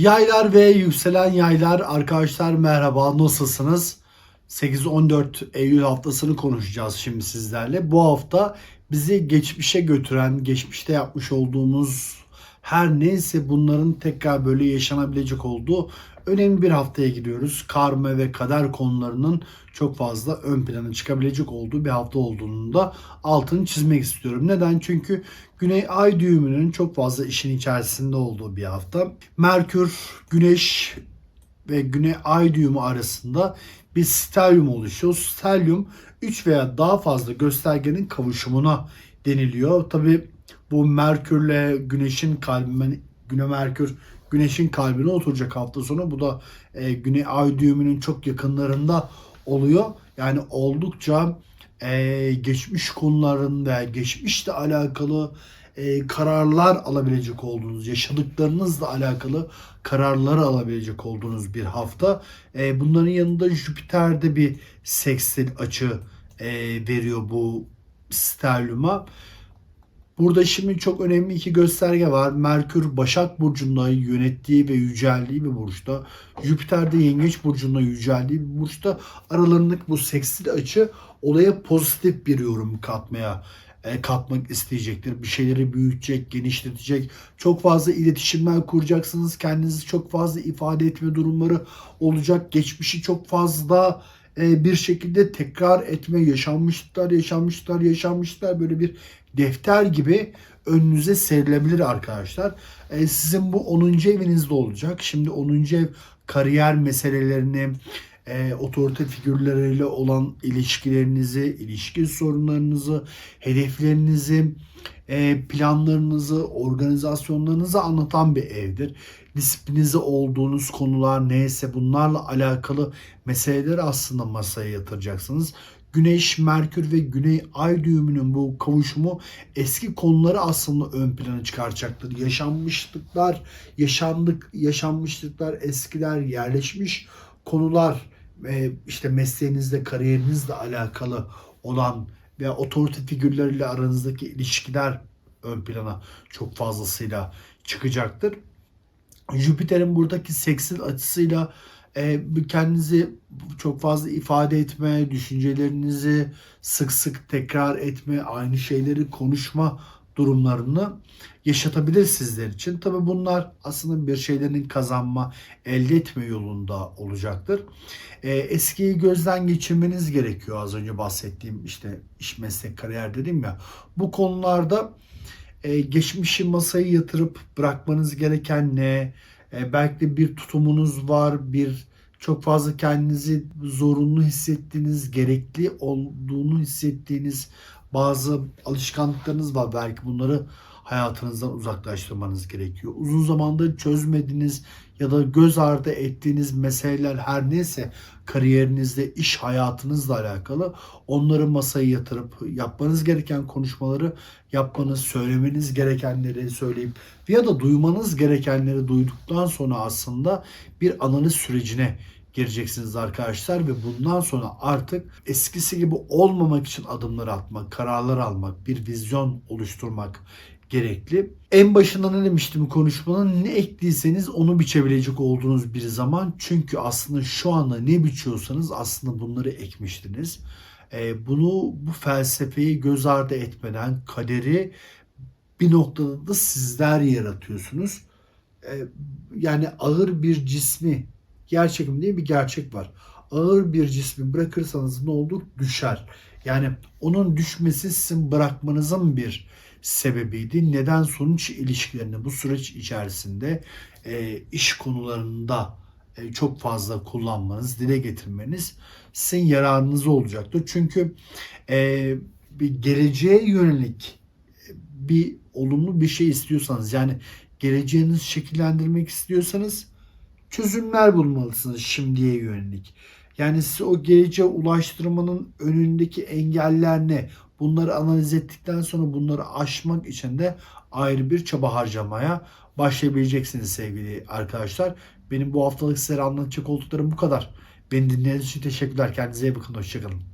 Yaylar ve yükselen yaylar arkadaşlar merhaba nasılsınız? 8-14 Eylül haftasını konuşacağız şimdi sizlerle. Bu hafta bizi geçmişe götüren, geçmişte yapmış olduğumuz her neyse bunların tekrar böyle yaşanabilecek olduğu önemli bir haftaya giriyoruz. Karma ve kader konularının çok fazla ön plana çıkabilecek olduğu bir hafta olduğunu da altını çizmek istiyorum. Neden? Çünkü Güney Ay düğümünün çok fazla işin içerisinde olduğu bir hafta. Merkür, Güneş ve Güney Ay düğümü arasında bir stelyum oluşuyor. Stelyum 3 veya daha fazla göstergenin kavuşumuna deniliyor. Tabi bu Merkürle Güneş'in kalbine, Güne Merkür Güneş'in kalbine oturacak hafta sonu. Bu da e, Güney Ay düğümünün çok yakınlarında oluyor. Yani oldukça e, geçmiş konularında, geçmişle alakalı e, kararlar alabilecek olduğunuz, yaşadıklarınızla alakalı kararları alabilecek olduğunuz bir hafta. E, bunların yanında Jüpiter'de bir sekstil açı e, veriyor bu sterluma. Burada şimdi çok önemli iki gösterge var. Merkür Başak Burcu'nda yönettiği ve yüceldiği bir burçta. Jüpiter de Yengeç Burcu'nda yüceldiği bir burçta. Aralarındaki bu sekstil açı olaya pozitif bir yorum katmaya e, katmak isteyecektir. Bir şeyleri büyütecek, genişletecek. Çok fazla iletişimler kuracaksınız. Kendinizi çok fazla ifade etme durumları olacak. Geçmişi çok fazla bir şekilde tekrar etme, yaşanmışlıklar, yaşanmışlıklar, yaşanmışlıklar böyle bir defter gibi önünüze serilebilir arkadaşlar. E, sizin bu 10. evinizde olacak. Şimdi 10. ev kariyer meselelerini, e, otorite figürleriyle olan ilişkilerinizi, ilişki sorunlarınızı, hedeflerinizi, e, planlarınızı, organizasyonlarınızı anlatan bir evdir. Disiplinize olduğunuz konular neyse bunlarla alakalı meseleleri aslında masaya yatıracaksınız. Güneş, Merkür ve Güney Ay düğümünün bu kavuşumu eski konuları aslında ön plana çıkaracaktır. Yaşanmışlıklar, yaşandık, yaşanmışlıklar, eskiler, yerleşmiş konular, işte mesleğinizle, kariyerinizle alakalı olan veya otorite figürleriyle aranızdaki ilişkiler ön plana çok fazlasıyla çıkacaktır. Jüpiter'in buradaki seksil açısıyla e, kendinizi çok fazla ifade etme, düşüncelerinizi sık sık tekrar etme, aynı şeyleri konuşma durumlarını yaşatabilir sizler için. Tabi bunlar aslında bir şeylerin kazanma, elde etme yolunda olacaktır. E, eskiyi gözden geçirmeniz gerekiyor az önce bahsettiğim işte iş meslek kariyer dedim ya. Bu konularda e, geçmişi masaya yatırıp bırakmanız gereken ne? E, belki de bir tutumunuz var, bir çok fazla kendinizi zorunlu hissettiğiniz, gerekli olduğunu hissettiğiniz bazı alışkanlıklarınız var. Belki bunları hayatınızdan uzaklaştırmanız gerekiyor. Uzun zamandır çözmediğiniz ya da göz ardı ettiğiniz meseleler her neyse kariyerinizde, iş hayatınızla alakalı onları masaya yatırıp yapmanız gereken konuşmaları yapmanız, söylemeniz gerekenleri söyleyip ya da duymanız gerekenleri duyduktan sonra aslında bir analiz sürecine gireceksiniz arkadaşlar ve bundan sonra artık eskisi gibi olmamak için adımlar atmak, kararlar almak, bir vizyon oluşturmak gerekli. En başında ne demiştim konuşmanın ne ektiyseniz onu biçebilecek olduğunuz bir zaman. Çünkü aslında şu anda ne biçiyorsanız aslında bunları ekmiştiniz. Ee, bunu bu felsefeyi göz ardı etmeden kaderi bir noktada da sizler yaratıyorsunuz. Ee, yani ağır bir cismi gerçekim diye bir gerçek var. Ağır bir cismi bırakırsanız ne olur? Düşer. Yani onun düşmesi sizin bırakmanızın bir sebebiydi. Neden sonuç ilişkilerini bu süreç içerisinde e, iş konularında e, çok fazla kullanmanız, dile getirmeniz sizin yararınız olacaktır. Çünkü e, bir geleceğe yönelik e, bir olumlu bir şey istiyorsanız yani geleceğinizi şekillendirmek istiyorsanız çözümler bulmalısınız şimdiye yönelik. Yani size o geleceğe ulaştırmanın önündeki engeller ne? Bunları analiz ettikten sonra bunları aşmak için de ayrı bir çaba harcamaya başlayabileceksiniz sevgili arkadaşlar. Benim bu haftalık size anlatacak olduklarım bu kadar. Beni dinlediğiniz için teşekkürler. Kendinize iyi bakın. Hoşçakalın.